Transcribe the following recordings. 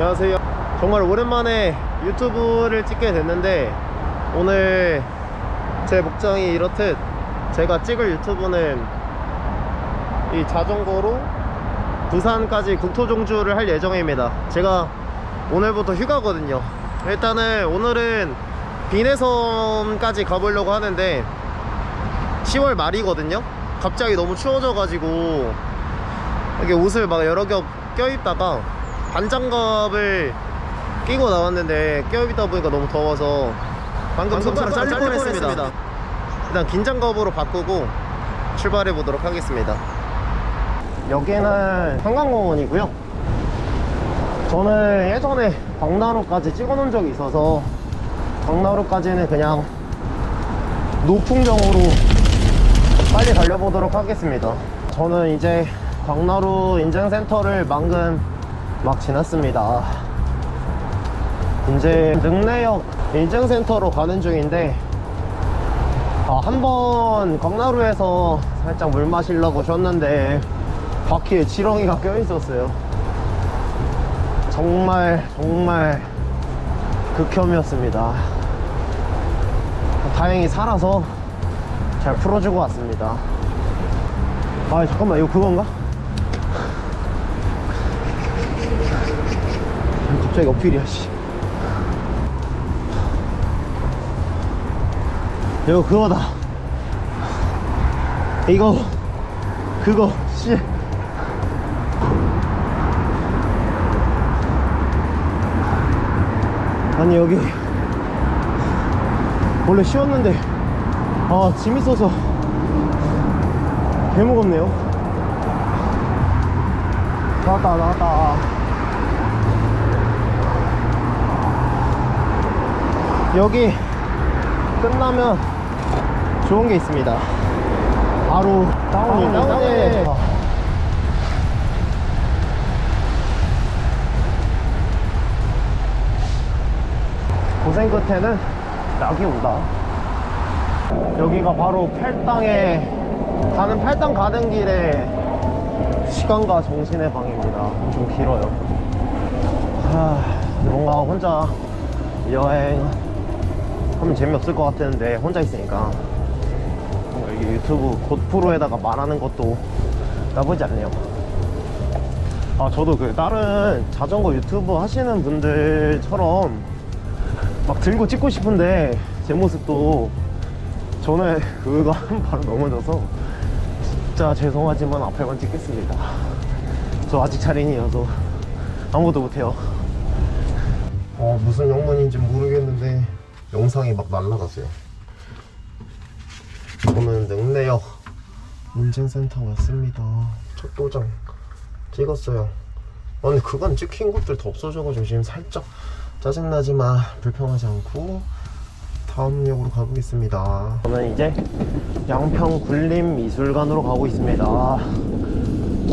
안녕하세요. 정말 오랜만에 유튜브를 찍게 됐는데 오늘 제 목적이 이렇듯 제가 찍을 유튜브는 이 자전거로 부산까지 국토종주를 할 예정입니다. 제가 오늘부터 휴가거든요. 일단은 오늘은 비내섬까지 가보려고 하는데 10월 말이거든요. 갑자기 너무 추워져 가지고 이렇게 옷을 막 여러 겹 껴입다가 반장갑을 끼고 나왔는데 껴입다 보니까 너무 더워서 방금 손가락 잘릴 뻔했습니다. 일단 긴장갑으로 바꾸고 출발해 보도록 하겠습니다. 여기는 한강공원이고요. 저는 예전에 광나루까지 찍어 놓은 적이 있어서 광나루까지는 그냥 노풍경으로 빨리 달려보도록 하겠습니다. 저는 이제 광나루 인증센터를 방금 막 지났습니다. 이제 능내역 인증센터로 가는 중인데 아, 한번 광나루에서 살짝 물 마시려고 쉬었는데 바퀴에 지렁이가 껴 있었어요. 정말 정말 극혐이었습니다. 다행히 살아서 잘 풀어주고 왔습니다. 아 잠깐만 이거 그건가? 갑자기 어필이야 씨. 이거 그거다. 이거 그거 씨. 아니 여기 원래 쉬웠는데 아 짐 있어서 개 무겁네요 나왔다 나왔다 여기 끝나면 좋은 게 있습니다. 바로 다운이 다운이 고생 끝에는 낙이 온다. 여기가 바로 팔당에 가는 팔당 가는 길에 시간과 정신의 방입니다. 좀 길어요. 하, 뭔가 혼자 여행 하면 재미없을 것 같았는데 혼자 있으니까 이게 유튜브 곧프로에다가 말하는 것도 나쁘지 않네요. 아 저도 그 다른 자전거 유튜브 하시는 분들처럼 막 들고 찍고 싶은데 제 모습도 저는 그거 한 바로 넘어져서 진짜 죄송하지만 앞에만 찍겠습니다. 저 아직 차린이어서 아무것도 못해요. 어 무슨 영문인지 모르겠는데 영상이 막 날라갔어요. 저는 능내역 인증센터 왔습니다. 첫 도장 찍었어요. 아니 그간 찍힌 것들 더 없어져가지고 지금 살짝 짜증나지만 불평하지 않고 다음 역으로 가보겠습니다. 저는 이제 양평 굴림미술관으로 가고 있습니다.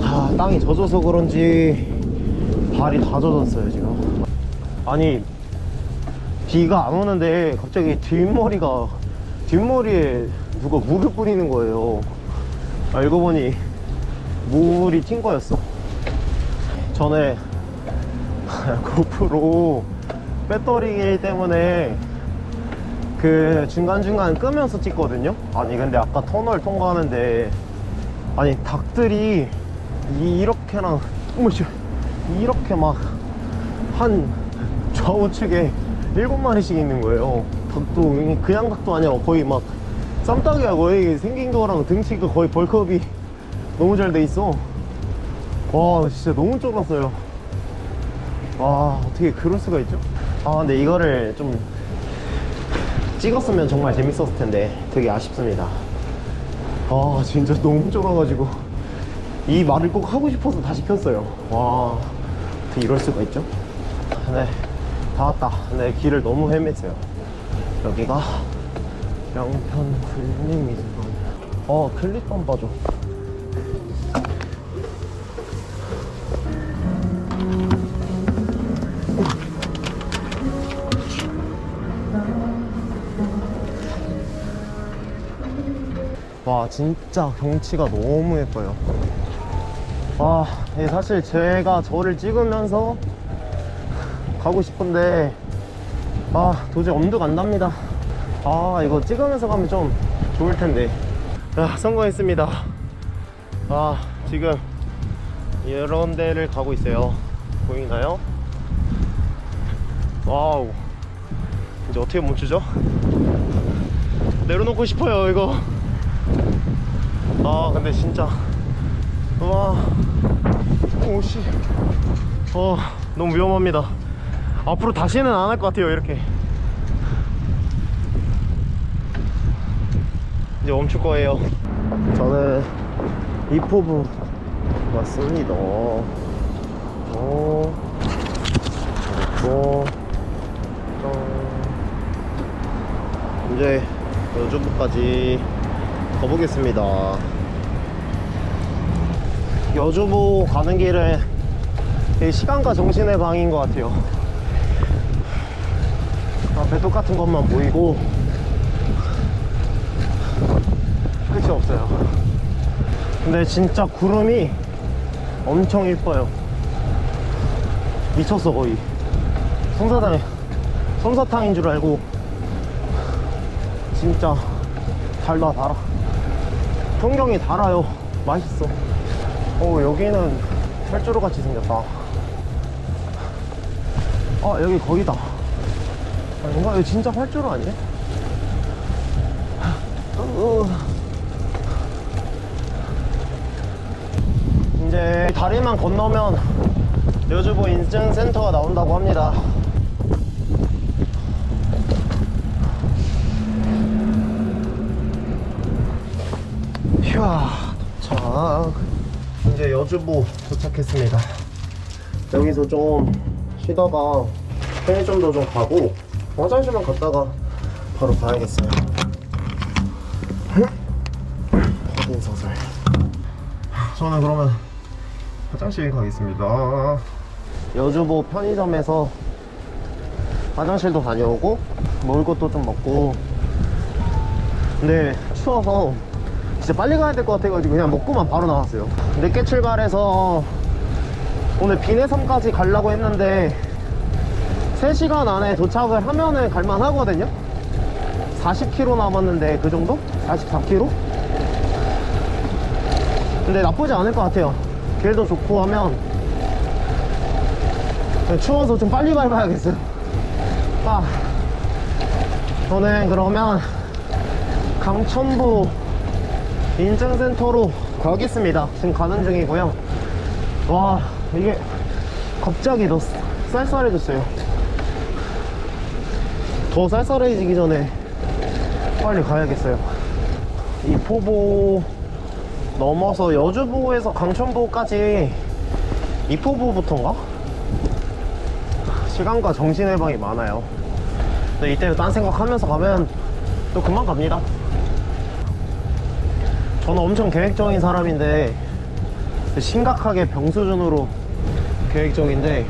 아, 땅이 젖어서 그런지 발이 다 젖었어요 지금. 아니 비가 안 오는데 갑자기 뒷머리가 뒷머리에 누가 물을 뿌리는 거예요. 알고 보니 물이 튄 거였어. 전에 고프로 배터리 때문에 그 중간중간 끄면서 찍거든요. 아니 근데 아까 터널 통과하는데 아니 닭들이 이- 어머씨 이렇게 막 한 좌우측에 일곱 마리씩 있는 거예요. 닭도 그냥 닭도 아니라 거의 막 쌈닭이야 거의. 생긴 거랑 등치가 거의 벌크업이 너무 잘 돼 있어. 와 진짜 너무 쫄았어요. 와 어떻게 그럴 수가 있죠? 아 근데 이거를 좀 찍었으면 정말 재밌었을 텐데 되게 아쉽습니다. 아 진짜 너무 쫄아가지고 이 말을 꼭 하고 싶어서 다시 켰어요. 와 어떻게 이럴 수가 있죠? 네 다 왔다. 근데 길을 너무 헤맸어요. 여기가 양편 굴림미술관 어 클립밤 봐줘. 와 진짜 경치가 너무 예뻐요. 와 예, 사실 제가 저를 찍으면서 가고 싶은데 아 도저히 엄두가 안 납니다. 아 이거 찍으면서 가면 좀 좋을 텐데. 아 성공했습니다. 아 지금 이런 데를 가고 있어요. 보이나요? 와우. 이제 어떻게 멈추죠? 내려놓고 싶어요 이거. 아 근데 진짜. 와. 오씨. 어 너무 위험합니다 앞으로 다시는 안 할 것 같아요 이렇게. 이제 멈출 거예요. 저는 이포부 왔습니다. 어 그리고. 짠. 이제 여주부까지 가보겠습니다. 여주부 가는 길은 이 시간과 정신의 방인 것 같아요 앞에 똑같은 것만 보이고 끝이 없어요. 근데 진짜 구름이 엄청 이뻐요. 미쳤어 거의. 솜사탕 솜사탕인 줄 알고 진짜 달다 달아. 풍경이 달아요. 맛있어. 어 여기는 철조로 같이 생겼다. 아 여기 거기다 아닌가? 여기 진짜 활주로 아니야? 어. 이제 다리만 건너면 여주보 인증센터가 나온다고 합니다 휴 도착 이제 여주보 도착했습니다 여기서 좀 쉬다가 편의점도 좀 가고 화장실만 갔다가 바로 가야겠어요. 확인서설. 저는 그러면 화장실 가겠습니다. 여주보 편의점에서 화장실도 다녀오고 먹을 것도 좀 먹고. 근데 추워서 진짜 빨리 가야 될 것 같아가지고 그냥 먹고만 바로 나왔어요. 늦게 출발해서 오늘 비내섬까지 가려고 했는데 3시간 안에 도착을 하면은 갈만 하거든요? 40km 남았는데 그 정도? 44km? 근데 나쁘지 않을 것 같아요. 길도 좋고 하면. 추워서 좀 빨리 밟아야겠어요. 아, 저는 그러면 강천부 인증센터로 가겠습니다. 지금 가는 중이고요. 와 이게 갑자기 더 쌀쌀해졌어요 더 쌀쌀해지기 전에 빨리 가야겠어요. 이 포보 넘어서 여주부에서 강천부까지 이포부부터인가? 시간과 정신의 방이 많아요. 근데 이때 딴 생각하면서 가면 또 금방 갑니다. 저는 엄청 계획적인 사람인데 심각하게 병수준으로 계획적인데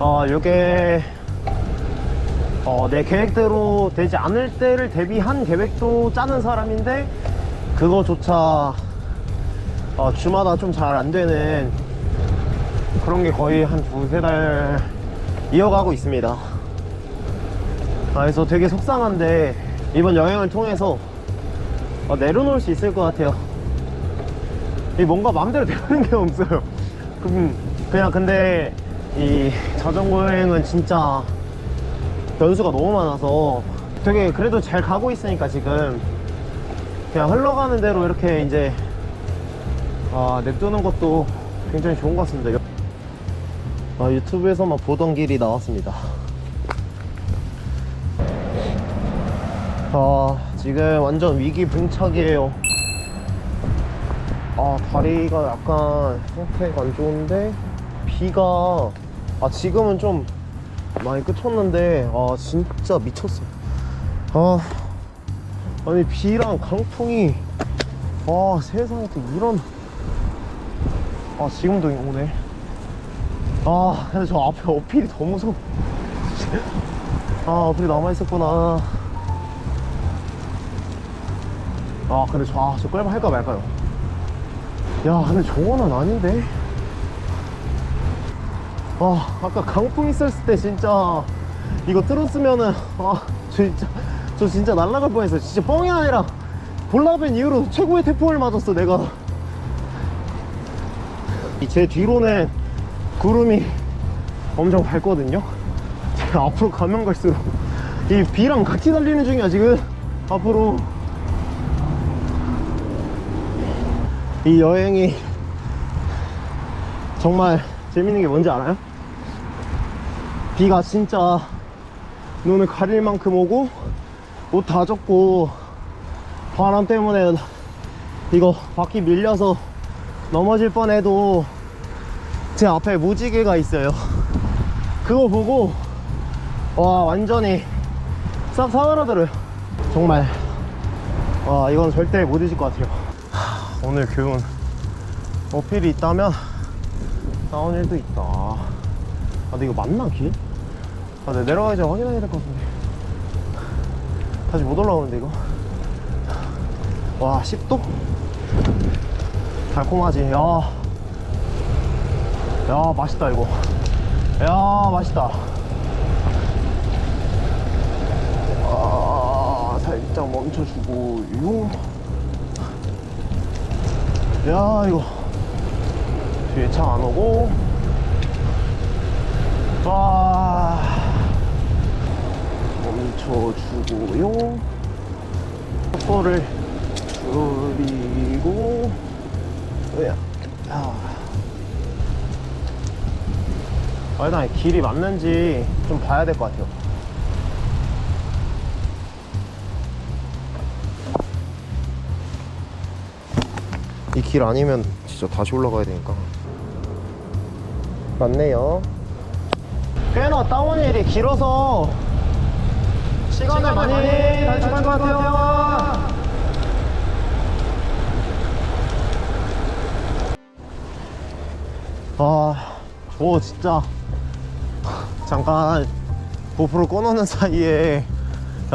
아 이게 어, 내 계획대로 되지 않을 때를 대비한 계획도 짜는 사람인데 그거조차 어, 주마다 좀 잘 안 되는 그런 게 거의 한 두세 달 이어가고 있습니다. 아, 그래서 되게 속상한데 이번 여행을 통해서 어, 내려놓을 수 있을 것 같아요. 이 뭔가 마음대로 되는 게 없어요. 그, 그냥 근데 이 자전거 여행은 진짜 변수가 너무 많아서 되게 그래도 잘 가고 있으니까 지금 그냥 흘러가는 대로 이렇게 이제 아, 냅두는 것도 굉장히 좋은 것 같습니다. 아, 유튜브에서만 보던 길이 나왔습니다. 아, 지금 완전 위기분착이에요. 아 다리가 약간 상태가 안 좋은데 비가 아 지금은 좀 많이 그쳤는데 아 진짜 미쳤어. 아 아니 비랑 강풍이 아 세상에 또 이런 아 지금도 오네. 아 근데 저 앞에 어필이 더 무서워. 아 어필이 남아있었구나. 아 근데 저, 아, 저 끌바 할까 말까요? 야 근데 저거는 아닌데 아 아까 강풍 있었을 때 진짜 이거 틀었으면은 아 진짜 저 진짜 날아갈 뻔했어요. 진짜 뻥이 아니라 볼라벤 이후로 최고의 태풍을 맞았어 내가. 이제 뒤로는 구름이 엄청 밝거든요. 제가 앞으로 가면 갈수록 이 비랑 같이 달리는 중이야 지금. 앞으로. 이 여행이 정말 재밌는 게 뭔지 알아요? 비가 진짜 눈을 가릴 만큼 오고 옷 다 젖고 바람 때문에 이거 바퀴 밀려서 넘어질 뻔해도 제 앞에 무지개가 있어요. 그거 보고 와 완전히 싹 사그라들어요. 정말 와 이건 절대 못 잊을 것 같아요. 하, 오늘 교훈 어필이 있다면 다운힐도 있다. 아 근데 이거 맞나 길? 아 내가 내려가기 전에 확인해야 될 것 같은데. 다시 못 올라오는데 이거? 와 10도? 달콤하지. 야. 야 맛있다 이거. 야 맛있다. 아 살짝 멈춰주고 요 야 이거 뒤에 차 안 오고. 와. 멈춰주고요. 속도를 줄이고. 으야. 아. 아, 일단 길이 맞는지 좀 봐야 될 것 같아요. 이 길 아니면 진짜 다시 올라가야 되니까 맞네요. 꽤나 다운힐이 길어서 시간을 많이 단축한 것 같아요. 아, 저 진짜. 잠깐 고프로 꺼놓는 사이에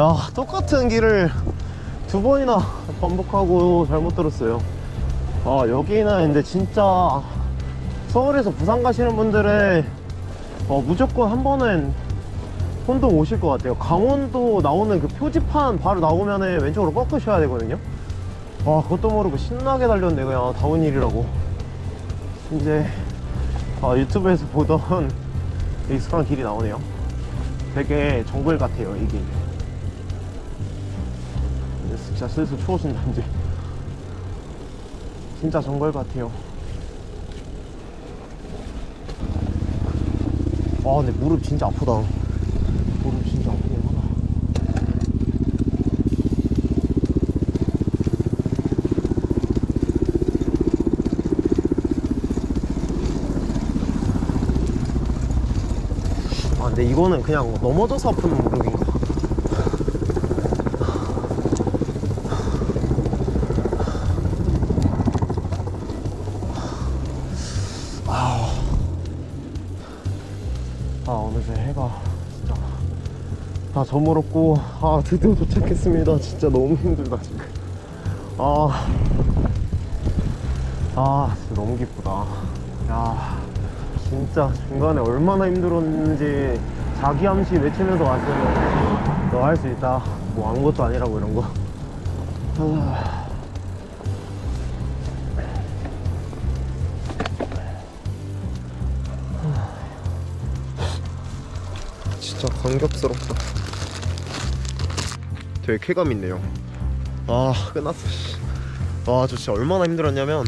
야 똑같은 길을 두 번이나 반복하고 잘못 들었어요. 아 여기는 근데 진짜 서울에서 부산 가시는 분들은 어, 무조건 한 번은 혼동 오실 것 같아요. 강원도 나오는 그 표지판 바로 나오면은 왼쪽으로 꺾으셔야 되거든요. 와 그것도 모르고 신나게 달렸네 그냥 다운힐이라고. 이제 아, 유튜브에서 보던 익숙한 길이 나오네요. 되게 정글 같아요, 이 길. 근데 진짜 슬슬 추워진다, 이제. 진짜 정글 같아요. 아, 근데 무릎 진짜 아프다. 무릎 진짜 하다. 아 근데 이거는 그냥 넘어져서 아픈 무릎인 다 저물었고 아 드디어 도착했습니다. 진짜 너무 힘들다 지금. 아, 아 진짜 너무 기쁘다. 야 진짜 중간에 얼마나 힘들었는지 자기 암시 외치면서 왔으면 너할 수 있다. 뭐 아무것도 아니라고 이런 거. 아. 진짜 감격스럽다 되게 쾌감 있네요. 아 끝났어. 와저 진짜 얼마나 힘들었냐면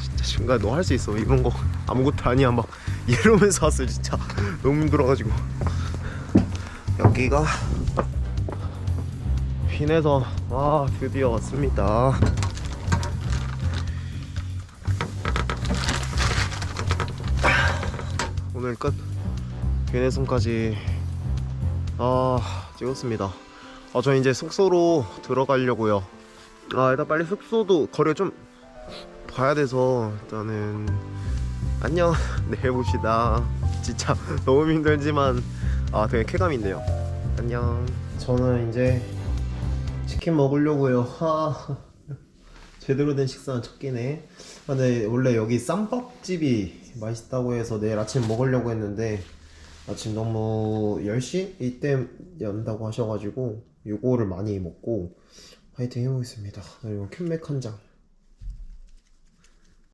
진짜 중간에 너할 수 있어. 이런 거. 아무것도 아니야. 막 이러면서 왔어요 진짜. 너무 힘들어가지고. 여기가 핀에서 아 드디어 왔습니다. 오늘 끝. 괴내섬까지 아 찍었습니다 어, 저 이제 숙소로 들어가려고요. 아, 일단 빨리 숙소도 거리가 좀 봐야 돼서 일단은 안녕 네, 내일 봅시다. 진짜 너무 힘들지만 아 되게 쾌감인데요. 안녕. 저는 이제 치킨 먹으려고요. 아, 제대로 된 식사는 첫 끼네. 근데 원래 여기 쌈밥집이 맛있다고 해서 내일 아침 먹으려고 했는데 아침 너무 10시 이때 연다고 하셔가지고 요거를 많이 먹고 화이팅 해보겠습니다. 그리고 캔맥 한 잔.